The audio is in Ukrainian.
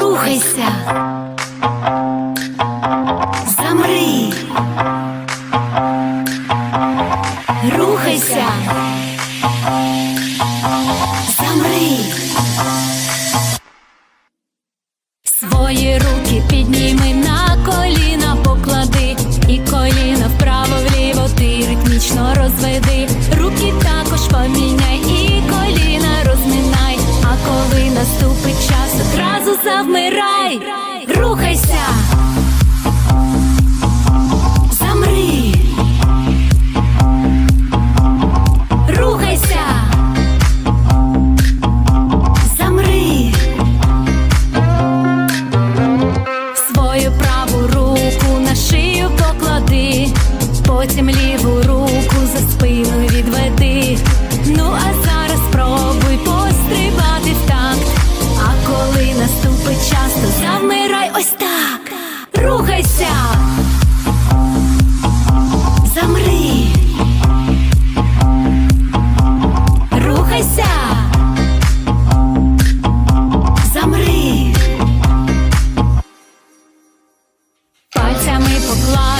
рухайся, замри, рухайся, замри. Свої руки підніми. Рухайся, замри, рухайся, замри, свою праву руку на шию поклади, потім ліву. Замирай ось так, рухайся, замри, рухайся, замри, пальцями поклав.